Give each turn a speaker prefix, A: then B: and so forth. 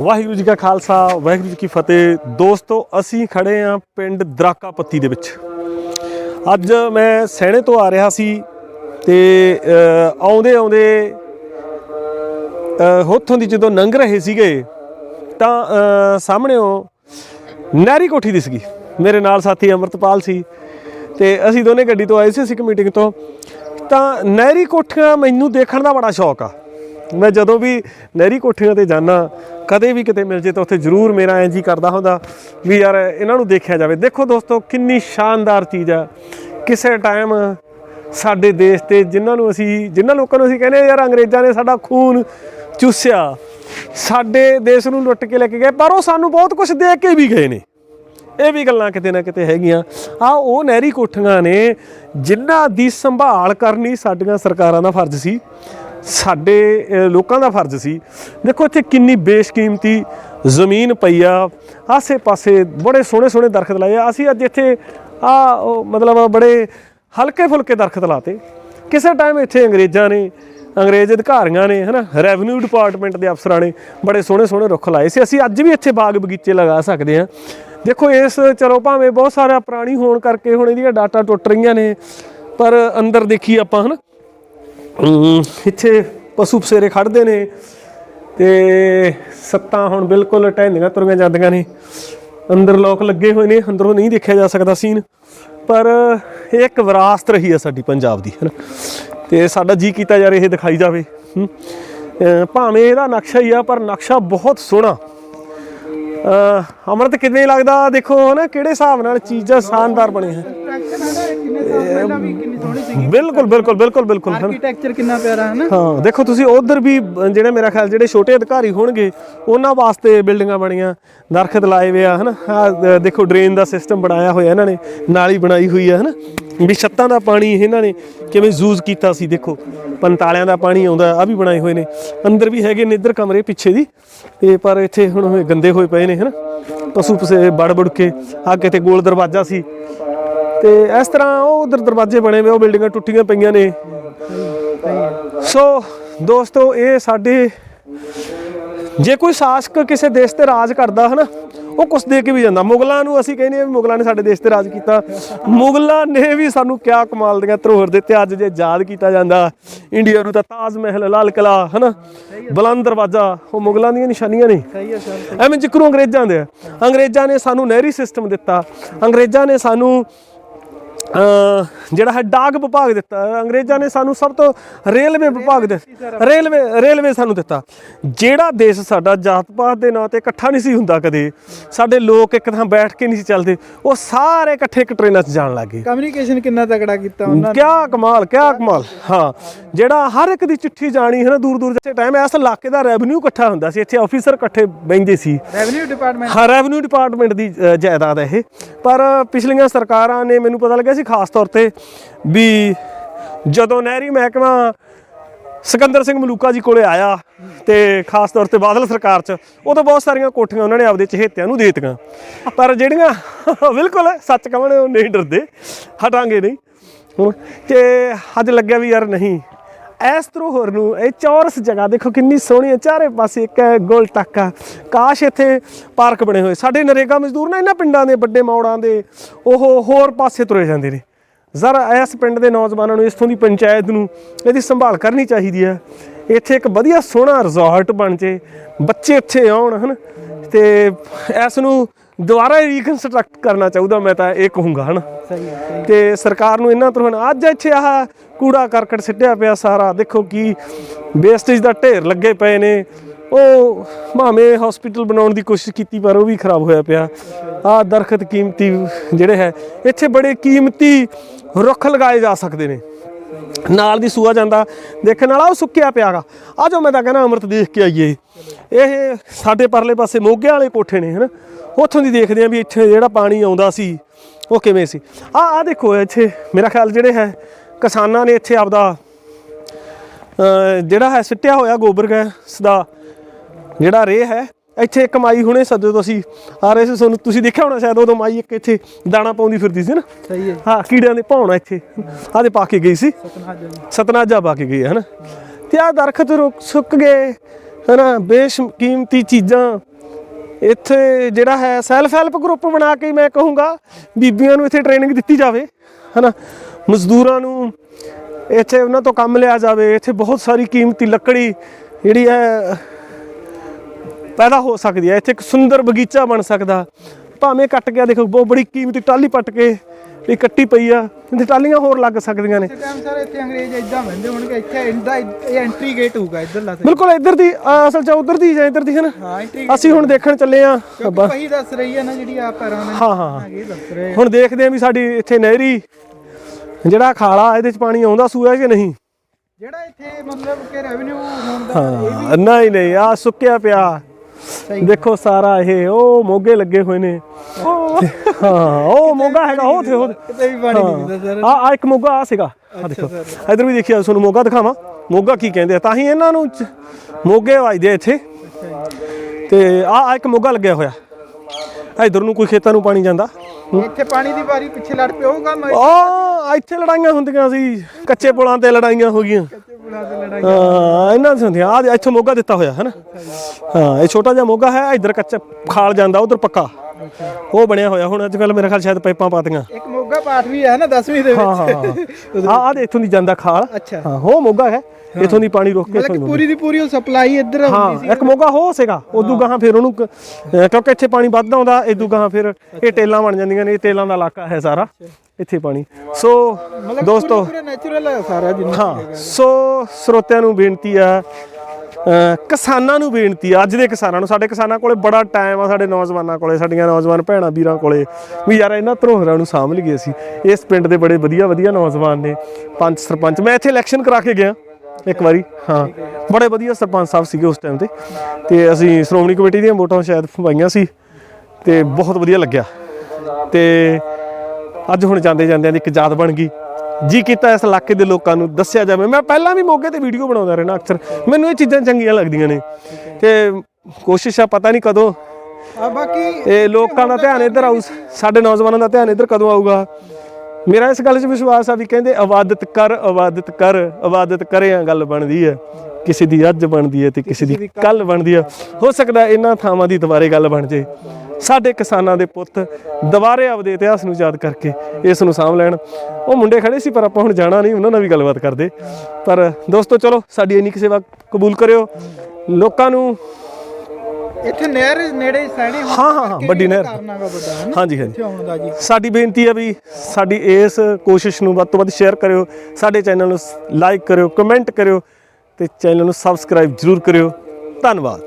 A: ਵਾਹਿਗੁਰੂ ਜੀ ਕਾ ਖਾਲਸਾ ਵਾਹਿਗੁਰੂ ਜੀ ਕੀ ਫਤਿਹ। ਦੋਸਤੋ ਅਸੀਂ ਖੜੇ ਆਂ ਪਿੰਡ ਦਰਾਕਾ ਪੱਤੀ ਦੇ ਵਿੱਚ। ਅੱਜ ਮੈਂ ਸਹਿਣੇ ਤੋਂ ਆ ਰਿਹਾ ਸੀ ਤੇ ਆਉਂਦੇ ਆਉਂਦੇ ਅ, ਉੱਥੋਂ ਦੀ ਜਦੋਂ ਲੰਘ ਰਹੇ ਸੀਗੇ ਤਾਂ ਅ, ਸਾਹਮਣੇੋਂ ਨਹਿਰੀ ਕੋਠੀ ਦਿਸ ਗਈ। ਮੇਰੇ ਨਾਲ ਸਾਥੀ ਅਮਰਤਪਾਲ ਸੀ ਤੇ ਅਸੀਂ ਦੋਨੇ ਗੱਡੀ ਤੋਂ ਆਏ ਸੀ ਅਸੀਂ ਇੱਕ ਮੀਟਿੰਗ ਤੋਂ। ਤਾਂ ਨਹਿਰੀ ਕੋਠੀਆਂ ਮੈਨੂੰ ਦੇਖਣ ਦਾ ਬੜਾ ਸ਼ੌਕ ਆ। ਮੈਂ ਜਦੋਂ ਵੀ ਨਹਿਰੀ ਕੋਠੀਆਂ ਤੇ ਜਾਣਾ ਕਦੇ ਵੀ ਕਿਤੇ ਮਿਲ ਜੇ ਤਾਂ ਉੱਥੇ ਜ਼ਰੂਰ ਮੇਰਾ ਐਂ ਜੀ ਕਰਦਾ ਹੁੰਦਾ ਵੀ ਯਾਰ ਇਹਨਾਂ ਨੂੰ ਦੇਖਿਆ ਜਾਵੇ। ਦੇਖੋ ਦੋਸਤੋ, ਕਿੰਨੀ ਸ਼ਾਨਦਾਰ ਚੀਜ਼ ਆ। ਕਿਸੇ ਟਾਈਮ ਸਾਡੇ ਦੇਸ਼ ਤੇ ਜਿਨ੍ਹਾਂ ਨੂੰ ਅਸੀਂ ਜਿਨ੍ਹਾਂ ਲੋਕਾਂ ਨੂੰ ਅਸੀਂ ਕਹਿੰਦੇ ਯਾਰ ਅੰਗਰੇਜ਼ਾਂ ਨੇ ਸਾਡਾ ਖੂਨ ਚੂਸਿਆ। ਸਾਡੇ ਦੇਸ਼ ਨੂੰ ਲੁੱਟ ਕੇ ਲੈ ਕੇ ਗਏ, ਪਰ ਉਹ ਸਾਨੂੰ ਬਹੁਤ ਕੁਝ ਦੇ ਕੇ ਵੀ ਗਏ ਨੇ। ਇਹ ਵੀ ਗੱਲਾਂ ਕਿਤੇ ਨਾ ਕਿਤੇ ਹੈਗੀਆਂ। ਆ ਉਹ ਨਹਿਰੀ ਕੋਠੀਆਂ ਨੇ, ਜਿਨ੍ਹਾਂ ਦੀ ਸੰਭਾਲ ਕਰਨੀ ਸਾਡੀਆਂ ਸਰਕਾਰਾਂ ਦਾ ਫਰਜ਼ ਸੀ। ਸਾਡੇ ਲੋਕਾਂ ਦਾ ਫਰਜ਼ ਸੀ। ਦੇਖੋ ਇੱਥੇ ਕਿੰਨੀ ਬੇਸ਼ਕੀਮਤੀ ਜ਼ਮੀਨ ਪਈ ਆ। ਆਸੇ-ਪਾਸੇ ਬੜੇ ਸੋਹਣੇ ਸੋਹਣੇ ਦਰਖਤ ਲਾਏ ਆ। ਅਸੀਂ ਅੱਜ ਇੱਥੇ ਆ ਮਤਲਬ ਬੜੇ ਹਲਕੇ ਫੁਲਕੇ ਦਰਖਤ ਲਾਤੇ। ਕਿਸੇ ਟਾਈਮ ਇੱਥੇ ਅੰਗਰੇਜ਼ਾਂ ਨੇ ਅੰਗਰੇਜ਼ ਅਧਿਕਾਰੀਆਂ ਨੇ ਹਨਾ ਰੈਵਨਿਊ ਡਿਪਾਰਟਮੈਂਟ ਦੇ ਅਫਸਰਾਂ ਨੇ ਬੜੇ ਸੋਹਣੇ ਸੋਹਣੇ ਰੁੱਖ ਲਾਏ ਸੀ। ਅਸੀਂ ਅੱਜ ਵੀ ਇੱਥੇ ਬਾਗ ਬਗੀਚੇ ਲਗਾ ਸਕਦੇ ਹਾਂ। ਦੇਖੋ ਇਸ ਚਲੋ ਭਾਵੇਂ ਬਹੁਤ ਸਾਰਾ ਪੁਰਾਣੀ ਹੋਣ ਕਰਕੇ ਹੁਣ ਇਹਦੀਆਂ ਡਾਟਾ ਟੁੱਟ ਰਹੀਆਂ ਨੇ ਪਰ ਅੰਦਰ ਦੇਖੀ ਆਪਾਂ ਹਨਾ। ਅਮ, ਇੱਥੇ ਪਸ਼ੂ ਪਸੇਰੇ ਖੜਦੇ ਨੇ ਤੇ ਸੱਤਾਂ ਹੁਣ ਬਿਲਕੁਲ ਢਹਿੰਦੀਆਂ ਤੁਰੀਆਂ ਜਾਂਦੀਆਂ ਨੇ। ਅੰਦਰ ਲੋਕ ਲੱਗੇ ਹੋਏ ਨੇ ਅੰਦਰੋਂ ਨਹੀਂ ਦੇਖਿਆ ਜਾ ਸਕਦਾ ਸੀਨ। ਪਰ ਇਹ ਇੱਕ ਵਿਰਾਸਤ ਰਹੀ ਹੈ ਸਾਡੀ ਪੰਜਾਬ ਦੀ ਹਨਾ। ਤੇ ਸਾਡਾ ਜੀ ਕੀਤਾ ਯਾਰ ਇਹ ਦਿਖਾਈ ਜਾਵੇ। ਭਾਵੇਂ ਇਹਦਾ ਨਕਸ਼ਾ ਹੀ ਆ ਪਰ ਨਕਸ਼ਾ ਬਹੁਤ ਸੋਹਣਾ। ਅਮਰਤ ਕਿਵੇਂ ਲੱਗਦਾ? ਦੇਖੋ ਹਨਾ ਕਿਹੜੇ ਹਿਸਾਬ ਨਾਲ ਚੀਜ਼ਾਂ ਸ਼ਾਨਦਾਰ ਬਣੇ ਹੈ
B: ਸੋਹਣੀ ਸੀਗੀ।
A: ਬਿਲਕੁਲ ਬਿਲਕੁਲ ਬਿਲਕੁਲ ਬਿਲਕੁਲ।
B: ਆਰਕੀਟੈਕਚਰ ਕਿੰਨਾ ਪਿਆਰਾ ਹੈ ਨਾ?
A: ਹਾਂ ਦੇਖੋ ਤੁਸੀਂ ਉਧਰ ਵੀ ਜਿਹੜੇ ਮੇਰਾ ਖਿਆਲ ਜਿਹੜੇ ਛੋਟੇ ਅਧਿਕਾਰੀ ਹੋਣਗੇ ਉਹਨਾਂ ਵਾਸਤੇ ਬਿਲਡਿੰਗਾਂ ਬਣੀਆਂ ਦਰਖਤ ਲਾਏ ਹੋਏ ਆ ਹਨਾ? ਦੇਖੋ ਡਰੇਨ ਦਾ ਸਿਸਟਮ ਬਣਾਇਆ ਹੋਇਆ ਇਹਨਾਂ ਨੇ ਨਾਲੀ ਬਣਾਈ ਹੋਈ ਆ ਹਨਾ? ਵੀ ਛੱਤਾਂ ਦਾ ਪਾਣੀ ਇਹਨਾਂ ਨੇ ਕਿਵੇਂ ਯੂਜ਼ ਕੀਤਾ ਸੀ ਦੇਖੋ। ਪੰਤਾਲਿਆਂ ਦਾ ਪਾਣੀ ਆਉਂਦਾ ਆ ਵੀ ਬਣਾਏ ਹੋਏ ਨੇ। ਅੰਦਰ ਵੀ ਹੈਗੇ ਨੇ ਇੱਧਰ ਕਮਰੇ ਪਿੱਛੇ ਦੀ ਤੇ ਪਰ ਇੱਥੇ ਹੁਣ ਗੰਦੇ ਹੋਏ ਪਏ ਨੇ ਹਨਾ? ਪਸ਼ੂ ਪਸੇ ਬੜ ਬੜ ਕੇ ਆ ਕਿਤੇ ਗੋਲ ਦਰਵਾਜ਼ਾ ਸੀ। ਤੇ ਇਸ ਤਰ੍ਹਾਂ ਉਹ ਉਧਰ ਦਰਵਾਜ਼ੇ ਬਣੇ ਹੋਏ ਉਹ ਬਿਲਡਿੰਗਾਂ ਟੁੱਟੀਆਂ ਪਈਆਂ ਨੇ। ਸੋ ਦੋਸਤੋ ਇਹ ਸਾਡੇ ਜੇ ਕੋਈ ਸ਼ਾਸਕ ਕਿਸੇ ਦੇਸ਼ ਤੇ ਰਾਜ ਕਰਦਾ ਹਨਾ ਉਹ ਕੁਛ ਦੇ ਕੇ ਵੀ ਜਾਂਦਾ। ਮੁਗਲਾਂ ਨੂੰ ਅਸੀਂ ਕਹਿੰਦੇ ਆ ਵੀ ਮੁਗਲਾਂ ਨੇ ਸਾਡੇ ਦੇਸ਼ ਤੇ ਰਾਜ ਕੀਤਾ। ਮੁਗਲਾਂ ਨੇ ਵੀ ਸਾਨੂੰ ਕਿਆ ਕਮਾਲ ਦੀਆਂ ਧਰੋਹਰ ਦਿੱਤੇ। ਅੱਜ ਜੇ ਯਾਦ ਕੀਤਾ ਜਾਂਦਾ ਇੰਡੀਆ ਨੂੰ ਤਾਂ ਤਾਜ ਮਹਿਲ ਲਾਲ ਕਿਲਾ ਹਨਾ ਬੁਲੰਦ ਦਰਵਾਜ਼ਾ ਉਹ ਮੁਗਲਾਂ ਦੀਆਂ ਨਿਸ਼ਾਨੀਆਂ ਨੇ। ਐਵੇਂ ਜ਼ਿਕਰੂ ਅੰਗਰੇਜ਼ਾਂ ਦੇ ਆ। ਅੰਗਰੇਜ਼ਾਂ ਨੇ ਸਾਨੂੰ ਨਹਿਰੀ ਸਿਸਟਮ ਦਿੱਤਾ। ਅੰਗਰੇਜ਼ਾਂ ਨੇ ਸਾਨੂੰ ਜਿਹੜਾ ਹੈ ਡਾਕ ਵਿਭਾਗ ਦਿੱਤਾ। ਅੰਗਰੇਜ਼ਾਂ ਨੇ ਸਾਨੂੰ ਸਭ ਤੋਂ ਰੇਲਵੇ ਵਿਭਾਗ ਦੇ ਰੇਲਵੇ ਰੇਲਵੇ ਸਾਨੂੰ ਦਿੱਤਾ। ਜਿਹੜਾ ਦੇਸ਼ ਸਾਡਾ ਜਾਤ ਪਾਤ ਦੇ ਨਾਂ ਤੇ ਇਕੱਠਾ ਨਹੀਂ ਸੀ ਹੁੰਦਾ ਕਦੇ ਸਾਡੇ ਲੋਕ ਇੱਕ ਥਾਂ ਬੈਠ ਕੇ ਨਹੀਂ ਸੀ ਚੱਲਦੇ ਉਹ ਸਾਰੇ ਇਕੱਠੇ ਇੱਕ ਟ੍ਰੇਨਾਂ 'ਚ ਜਾਣ ਲੱਗੇ
B: ਕਮਿਊਨੀਕੇਸ਼ਨ ਕਿੰਨਾ ਤਕੜਾ ਕੀਤਾ ਉਹਨਾਂ ਨੇ।
A: ਕਿਆ ਕਮਾਲ ਕਿਆ ਕਮਾਲ। ਹਾਂ ਜਿਹੜਾ ਹਰ ਇੱਕ ਦੀ ਚਿੱਠੀ ਜਾਣੀ ਹੈ ਨਾ ਦੂਰ ਦੂਰ ਦੇ ਟਾਈਮ ਇਸ ਇਲਾਕੇ ਦਾ ਰੈਵਨਿਊ ਇਕੱਠਾ ਹੁੰਦਾ ਸੀ ਇੱਥੇ ਆਫੀਸਰ ਇਕੱਠੇ ਬੈਂਦੇ ਸੀ।
B: ਰੈਵਨਿਊ ਡਿਪਾਰਟਮੈਂਟ
A: ਹਾਂ ਰੈਵਨਿਊ ਡਿਪਾਰਟਮੈਂਟ ਦੀ ਜਾਇਦਾਦ ਹੈ ਇਹ। ਪਰ ਪਿਛਲੀਆਂ ਸਰਕਾਰਾਂ ਨੇ ਮੈਨੂੰ ਪਤਾ ਲੱਗਿਆ ਸੀ ਖਾਸ ਤੌਰ ਤੇ ਵੀ ਜਦੋਂ ਨਹਿਰੀ ਮਹਿਕਮਾ ਸਿਕੰਦਰ ਸਿੰਘ ਮਲੂਕਾ ਜੀ ਕੋਲੇ ਆਇਆ ਤੇ ਖਾਸ ਤੌਰ ਤੇ ਬਾਦਲ ਸਰਕਾਰ 'ਚ, ਉਦੋਂ ਬਹੁਤ ਸਾਰੀਆਂ ਕੋਠੀਆਂ ਉਹਨਾਂ ਨੇ ਆਪਦੇ ਚਹੇਤਿਆਂ ਨੂੰ ਦੇ ਦਿੱਤੀਆਂ। ਪਰ ਜਿਹੜੀਆਂ ਬਿਲਕੁਲ ਸੱਚ ਕਹਣ ਉਹ ਨਹੀਂ ਡਰਦੇ, ਹਟਾਂਗੇ ਨਹੀਂ। ਹੁਣ ਤੇ ਅੱਜ ਲੱਗਿਆ ਵੀ ਯਾਰ ਨਹੀਂ ਇਸ ਧਰੋਹਰ ਨੂੰ, ਇਹ ਚੌਰਸ ਜਗ੍ਹਾ, ਦੇਖੋ ਕਿੰਨੀ ਸੋਹਣੀ ਹੈ, ਚਾਰੇ ਪਾਸੇ ਇੱਕ ਹੈ, ਗੋਲ ਟਾਕਾ। ਕਾਸ਼ ਇੱਥੇ ਪਾਰਕ ਬਣੇ ਹੋਏ। ਸਾਡੇ ਨਰੇਗਾ ਮਜ਼ਦੂਰ ਨਾ ਇਹਨਾਂ ਪਿੰਡਾਂ ਦੇ, ਵੱਡੇ ਮੌੜਾਂ ਦੇ, ਉਹ ਹੋਰ ਪਾਸੇ ਤੁਰੇ ਜਾਂਦੇ ਨੇ। ਜ਼ਰਾ ਇਸ ਪਿੰਡ ਦੇ ਨੌਜਵਾਨਾਂ ਨੂੰ, ਇਥੋਂ ਦੀ ਪੰਚਾਇਤ ਨੂੰ ਇਹਦੀ ਸੰਭਾਲ ਕਰਨੀ ਚਾਹੀਦੀ ਹੈ। ਇੱਥੇ ਇੱਕ ਵਧੀਆ ਸੋਹਣਾ ਰਿਜ਼ੋਰਟ ਬਣ ਜੇ, ਬੱਚੇ ਇੱਥੇ ਆਉਣ, ਹਨ? ਤੇ ਇਸ ਨੂੰ ਦੁਬਾਰਾ ਰੀਕਨਸਟਰਕਟ ਕਰਨਾ ਚਾਹੁੰਦਾ ਮੈਂ ਤਾਂ ਇਹ ਕਹੂੰਗਾ ਹਨ? ਤੇ ਸਰਕਾਰ ਨੂੰ ਇਹਨਾਂ ਤੋਂ ਹੁਣ ਅੱਜ ਇੱਥੇ ਆਹ ਕੂੜਾ ਕਰਕਟ ਸਿੱਟਿਆ ਪਿਆ ਸਾਰਾ। ਦੇਖੋ ਕੀ ਵੇਸਟੇਜ ਦਾ ਢੇਰ ਲੱਗੇ ਪਏ ਨੇ। ਉਹ ਭਾਵੇਂ ਹਸਪੀਟਲ ਬਣਾਉਣ ਦੀ ਕੋਸ਼ਿਸ਼ ਕੀਤੀ ਪਰ ਉਹ ਵੀ ਖਰਾਬ ਹੋਇਆ ਪਿਆ। ਆਹ ਦਰਖਤ ਕੀਮਤੀ ਜਿਹੜੇ ਹੈ ਇੱਥੇ ਬੜੇ ਕੀਮਤੀ ਰੁੱਖ ਲਗਾਏ ਜਾ ਸਕਦੇ ਨੇ। ਨਾਲ ਦੀ ਸੂਆ ਜਾਂਦਾ ਦੇਖਣ ਵਾਲਾ ਉਹ ਸੁੱਕਿਆ ਪਿਆਗਾ। ਆ ਜੋ ਮੈਂ ਤਾਂ ਕਹਿੰਦਾ ਅੰਮ੍ਰਿਤ ਦੇਖ ਕੇ ਆਈਏ। ਇਹ ਸਾਡੇ ਪਰਲੇ ਪਾਸੇ ਮੋਗੇ ਵਾਲੇ ਕੋਠੇ ਨੇ ਹਨ? ਉੱਥੋਂ ਦੀ ਦੇਖਦੇ ਆ ਵੀ ਇੱਥੇ ਜਿਹੜਾ ਪਾਣੀ ਆਉਂਦਾ ਸੀ ਉਹ ਕਿਵੇਂ ਸੀ। ਆ ਆ ਦੇਖੋ ਇੱਥੇ ਮੇਰਾ ਖਿਆਲ ਜਿਹੜੇ ਹੈ ਕਿਸਾਨਾਂ ਨੇ ਇੱਥੇ ਆਪਦਾ ਜਿਹੜਾ ਹੈ ਸਿੱਟਿਆ ਹੋਇਆ ਗੋਬਰ ਗੈਸ ਦਾ ਜਿਹੜਾ ਰੇ ਹੈ ਇੱਥੇ ਇੱਕ ਮਾਈ ਹੁਣੇ ਸੱਦੇ ਤੋਂ ਅਸੀਂ ਆ ਰਹੇ ਸੀ ਤੁਹਾਨੂੰ ਤੁਸੀਂ ਦੇਖਿਆ ਹੋਣਾ ਸ਼ਾਇਦ ਉਦੋਂ ਮਾਈ ਇੱਕ ਇੱਥੇ ਦਾਣਾ ਪਾਉਂਦੀ ਫਿਰਦੀ ਸੀ ਨਾ?
B: ਸਹੀ ਹੈ।
A: ਹਾਂ ਕੀੜਿਆਂ ਦੇ ਭੌਣਾ ਇੱਥੇ। ਆਦੇ ਪਾ ਕੇ ਗਈ ਸੀ। ਸਤਨਾਜਾ ਪਾ ਕੇ ਗਈ ਹੈ ਹਨਾ? ਤੇ ਆ ਦਰਖਤ ਰੁੱਖ ਸੁੱਕ ਗਏ ਹਨਾ? ਬੇਸ਼ਕੀਮਤੀ ਚੀਜ਼ਾਂ ਇੱਥੇ ਜਿਹੜਾ ਹੈ ਸੈਲਫ ਹੈਲਪ ਗਰੁੱਪ ਬਣਾ ਕੇ ਮੈਂ ਕਹੂੰਗਾ, ਬੀਬੀਆਂ ਨੂੰ ਇੱਥੇ ਟ੍ਰੇਨਿੰਗ ਦਿੱਤੀ ਜਾਵੇ, ਹਨਾ? ਮਜ਼ਦੂਰਾਂ ਨੂੰ ਇੱਥੇ ਉਹਨਾਂ ਤੋਂ ਕੰਮ ਲਿਆ ਜਾਵੇ, ਇੱਥੇ ਬਹੁਤ ਸਾਰੀ ਕੀਮਤੀ ਲੱਕੜੀ ਜਿਹੜੀ ਹੈ ਪੈਦਾ ਹੋ ਸਕਦੀ ਹੈ, ਇੱਥੇ ਇੱਕ ਸੁੰਦਰ ਬਗੀਚਾ ਬਣ ਸਕਦਾ। ਭਾਵੇਂ ਕੱਟ ਗਿਆ ਦੇਖੋ, ਬਹੁਤ ਬੜੀ ਕੀਮਤੀ ਟਾਲੀ ਪੱਟ ਕੇ ਇਹ ਕੱਟੀ ਪਈ ਆ ਇਹਦੀ ਟਾਲੀਆਂ ਹੋਰ ਲੱਗ ਸਕਦੀਆਂ ਨੇ।
B: ਟਾਈਮ ਸਰ ਇੱਥੇ ਅੰਗਰੇਜ਼ ਇਦਾਂ ਬੰਦੇ ਹੋਣਗੇ ਇੱਥੇ ਇੰਦਾ ਇਹ ਐਂਟਰੀ ਗੇਟ ਹੋਊਗਾ ਇੱਧਰਲਾ ਤੇ
A: ਬਿਲਕੁਲ ਇੱਧਰ ਦੀ ਅਹ ਅਸਲ ਚ ਉਧਰ ਦੀ ਜਾਂ ਇੱਧਰ ਦੀ ਹੈ ਨਾ?
B: ਹਾਂ ਐਂਟਰੀ
A: ਅਸੀਂ ਹੁਣ ਦੇਖਣ ਚੱਲੇ ਆ
B: ਵਹੀ ਦੱਸ ਰਹੀ ਹੈ ਨਾ ਜਿਹੜੀ ਆ ਪੈਰਾਂ ਨਾਲ
A: ਹਾਂ ਹਾਂ।
B: ਇਹ ਦੱਸ ਰਹੇ
A: ਹੁਣ ਦੇਖਦੇ ਆ ਵੀ ਸਾਡੀ ਇੱਥੇ ਨਹਿਰੀ ਜਿਹੜਾ ਖਾਲਾ ਇਹਦੇ ਚ ਪਾਣੀ ਆਉਂਦਾ ਸੂਆ ਕਿ ਨਹੀਂ?
B: ਜਿਹੜਾ ਇੱਥੇ ਮਤਲਬ ਕਿ ਰੈਵਨਿਊ ਹੋਣ ਦਾ ਇਹ ਵੀ
A: ਹਾਂ ਨਹੀਂ ਨਹੀਂ ਆ ਸੁੱਕਿਆ ਪਿਆ। ਦੇਖੋ ਸਾਰਾ ਇਹ ਉਹ ਮੋਗੇ ਲੱਗੇ ਹੋਏ ਨੇ। ਹਾਂ। ਉਹ ਮੋਗਾ ਹੈਗਾ ਉਹ ਥੇ ਉਹ
B: ਕਿਤੇ ਵੀ ਪਾਣੀ ਨਹੀਂ ਮਿਲਦਾ ਸਰ।
A: ਆ ਆ ਇੱਕ ਮੋਗਾ ਆ ਸੀਗਾ। ਆ ਦੇਖੋ। ਇਧਰ ਵੀ ਦੇਖਿਆ ਤੁਹਾਨੂੰ ਮੋਗਾ ਦਿਖਾਵਾਂ। ਮੋਗਾ ਕੀ ਕਹਿੰਦੇ ਆ? ਤਾਂ ਹੀ ਇਹਨਾਂ ਨੂੰ ਚ- ਮੋਗੇ ਵੱਜਦੇ ਇੱਥੇ। ਤੇ ਆ ਆ ਇੱਕ ਮੋਗਾ ਲੱਗਿਆ ਹੋਇਆ। ਇਧਰ ਨੂੰ ਕੋਈ ਖੇਤਾਂ ਨੂੰ ਪਾਣੀ ਜਾਂਦਾ।
B: ਇੱਥੇ ਪਾਣੀ ਦੀ ਵਾਰੀ ਪਿੱਛੇ ਲੜ ਪਿਓਗਾ ਮੈਂ
A: ਆ ਇੱਥੇ ਲੜਾਈਆਂ ਹੁੰਦੀਆਂ ਸੀ। ਕੱਚੇ ਪੁਲਾਂ ਤੇ ਲੜਾਈਆਂ ਹੋ ਗਈਆਂ।
B: ਕੱਚੇ ਬੁਲਾ ਤੇ ਲੜਾਈ
A: ਹਾਂ ਇਹਨਾਂ ਦੇ ਹੁੰਦੀਆਂ। ਆ ਇੱਥੋਂ ਮੋਗਾ ਦਿੱਤਾ ਹੋਇਆ ਹੈ ਨਾ? ਹਾਂ ਇਹ ਛੋਟਾ ਜਿਹਾ ਮੋਗਾ ਹੈ। ਇਧਰ ਕੱਚਾ ਖਾਲ ਜਾਂਦਾ ਉਧਰ ਪੱਕਾ। ਉਹ ਬਣਿਆ ਹੋਇਆ ਹੁਣ ਅੱਜ ਕੱਲ ਮੇਰੇ ਖਿਆਲ ਸ਼ਾਇਦ ਪਾਈਪਾਂ ਪਾਤੀਆਂ।
B: ਇੱਕ ਮੋਗਾ ਪਾਠ ਵੀ ਹੈ ਨਾ 10ਵੀਂ ਦੇ
A: ਹਾਂ ਹਾਂ
B: ਵਿੱਚ
A: ਹਾਂ। ਆ ਦੇ ਇੱਥੋਂ ਦੀ ਜਾਂਦਾ ਖਾਲ।
B: ਅੱਛਾ।
A: ਹਾਂ ਉਹ ਮੋਗਾ ਹੈ। ਇੱਥੋਂ ਦੀ ਪਾਣੀ ਰੋਕ ਕੇ
B: ਮਤਲਬ ਪੂਰੀ ਦੀ ਪੂਰੀ ਉਹ ਸਪਲਾਈ ਇੱਧਰ ਹੁੰਦੀ
A: ਹਾਂ ਇੱਕ ਮੋਗਾ ਹੋ ਸੀਗਾ ਉਦੋਂ ਗਾਹਾਂ ਫਿਰ ਉਹਨੂੰ ਕਿਉਂਕਿ ਇੱਥੇ ਪਾਣੀ ਵੱਧਦਾ ਆਉਂਦਾ ਇਦੋਂ ਗਾਹਾਂ ਫਿਰ ਇਹ ਟੇਲਾਂ ਬਣ ਜਾਂਦੀਆਂ ਨੇ ਇਹ ਟੇਲਾਂ ਦਾ ਇਲਾਕਾ ਹੈ ਸਾਰਾ ਇੱਥੇ ਪਾਣੀ। ਸੋ ਦੋਸਤੋ
B: ਪੂਰਾ ਨੈਚੁਰਲ ਹੈ ਸਾਰਾ ਜਿੰਨਾ
A: ਹਾਂ ਸੋ ਸਰੋਤਿਆਂ ਨੂੰ ਬੇਨਤੀ ਆ ਕਿਸਾਨਾਂ ਨੂੰ ਬੇਨਤੀ ਆ, ਅੱਜ ਦੇ ਕਿਸਾਨਾਂ ਨੂੰ, ਸਾਡੇ ਕਿਸਾਨਾਂ ਕੋਲੇ ਬੜਾ ਟਾਈਮ ਆ, ਸਾਡੇ ਨੌਜਵਾਨਾਂ ਕੋਲੇ, ਸਾਡੀਆਂ ਨੌਜਵਾਨ ਭੈਣਾਂ ਵੀਰਾਂ ਕੋਲੇ, ਵੀ ਯਾਰ ਇਹਨਾਂ ਧਰੋਹਰਾਂ ਨੂੰ ਸਾਂਭ ਲਈਏ ਅਸੀਂ। ਇਸ ਪਿੰਡ ਦੇ ਬੜੇ ਵਧੀਆ ਵਧੀਆ ਨੌਜਵਾਨ ਨੇ ਪੰਚ ਸਰਪੰਚ। ਮੈਂ ਇੱਥੇ ਇਲੈਕਸ਼ਨ ਕਰਾ ਕੇ ਗਿਆ, ਇੱਕ ਵਾਰੀ, ਹਾਂ। ਬੜੇ ਵਧੀਆ ਸਰਪੰਚ ਸਾਹਿਬ ਸੀਗੇ ਉਸ ਟਾਈਮ ਤੇ। ਤੇ ਅਸੀਂ ਸ਼੍ਰੋਮਣੀ ਕਮੇਟੀ ਦੀਆਂ ਵੋਟਾਂ ਸ਼ਾਇਦ ਪਾਈਆਂ ਸੀ, ਤੇ ਬਹੁਤ ਵਧੀਆ ਲੱਗਿਆ। ਤੇ ਅੱਜ ਹੁਣ ਜਾਂਦੇ ਜਾਂਦਿਆਂ ਦੀ ਇੱਕ ਯਾਦ ਬਣ ਗਈ। ਜੀ ਕੀਤਾ ਇਸ ਇਲਾਕੇ ਦੇ ਲੋਕਾਂ ਨੂੰ ਦੱਸਿਆ ਜਾਵੇ। ਮੈਂ ਪਹਿਲਾਂ ਵੀ ਮੋਗੇ ਤੇ ਵੀਡੀਓ ਬਣਾਉਂਦਾ ਰਹਿਣਾ ਅਕਸਰ। ਮੈਨੂੰ ਇਹ ਚੀਜ਼ਾਂ ਚੰਗੀਆਂ ਲੱਗਦੀਆਂ ਨੇ। ਤੇ ਕੋਸ਼ਿਸ਼ ਆ ਪਤਾ ਨਹੀਂ ਕਦੋਂ।
B: ਆ ਬਾਕੀ
A: ਇਹ ਲੋਕਾਂ ਦਾ ਧਿਆਨ ਇੱਧਰ ਆਊ। ਸਾਡੇ ਨੌਜਵਾਨਾਂ ਦਾ ਧਿਆਨ ਇੱਧਰ ਕਦੋਂ ਆਊਗਾ? ਮੇਰਾ ਇਸ ਗੱਲ 'ਚ ਵਿਸ਼ਵਾਸ ਆ ਵੀ ਕਹਿੰਦੇ ਆਬਾਦਤ ਕਰ ਆਬਾਦਤ ਕਰ ਆਬਾਦਤ ਕਰਿਆ ਗੱਲ ਬਣਦੀ ਹੈ। ਕਿਸੇ ਦੀ ਅੱਜ ਬਣਦੀ ਹੈ ਤੇ ਕਿਸੇ ਦੀ ਕੱਲ ਬਣਦੀ ਹੈ। ਹੋ ਸਕਦਾ ਇਹਨਾਂ ਥਾਵਾਂ ਦੀ ਦੁਬਾਰੇ ਗੱਲ ਬਣ ਜੇ। ਸਾਡੇ ਕਿਸਾਨਾਂ ਦੇ ਪੁੱਤ ਦੁਬਾਰੇ ਆਪਦੇ ਇਤਿਹਾਸ ਨੂੰ ਯਾਦ ਕਰਕੇ ਇਸ ਨੂੰ ਸਾਂਭ ਲੈਣ। ਉਹ ਮੁੰਡੇ ਖੜੇ ਸੀ ਪਰ ਆਪਾਂ ਹੁਣ ਜਾਣਾ ਨਹੀਂ ਉਹਨਾਂ ਨਾਲ ਵੀ ਗੱਲਬਾਤ ਕਰਦੇ। ਪਰ ਦੋਸਤੋ ਚਲੋ ਸਾਡੀ ਇੰਨੀ ਸੇਵਾ ਕਬੂਲ ਕਰਿਓ। ਲੋਕਾਂ ਨੂੰ
B: ਇੱਥੇ ਨਹਿਰ ਨੇੜੇ ਸੈਣੀ
A: ਹਾਂ, ਹਾਂ, ਵੱਡੀ ਨਹਿਰ। ਹਾਂਜੀ ਹਾਂਜੀ। ਸਾਡੀ ਬੇਨਤੀ ਹੈ ਵੀ ਸਾਡੀ ਇਸ ਕੋਸ਼ਿਸ਼ ਨੂੰ ਵੱਧ ਤੋਂ ਵੱਧ ਸ਼ੇਅਰ ਕਰਿਓ। ਸਾਡੇ ਚੈਨਲ ਨੂੰ ਲਾਈਕ ਕਰਿਓ ਕਮੈਂਟ ਕਰਿਓ ਤੇ ਚੈਨਲ ਨੂੰ ਸਬਸਕ੍ਰਾਈਬ ਜ਼ਰੂਰ ਕਰਿਓ। ਧੰਨਵਾਦ।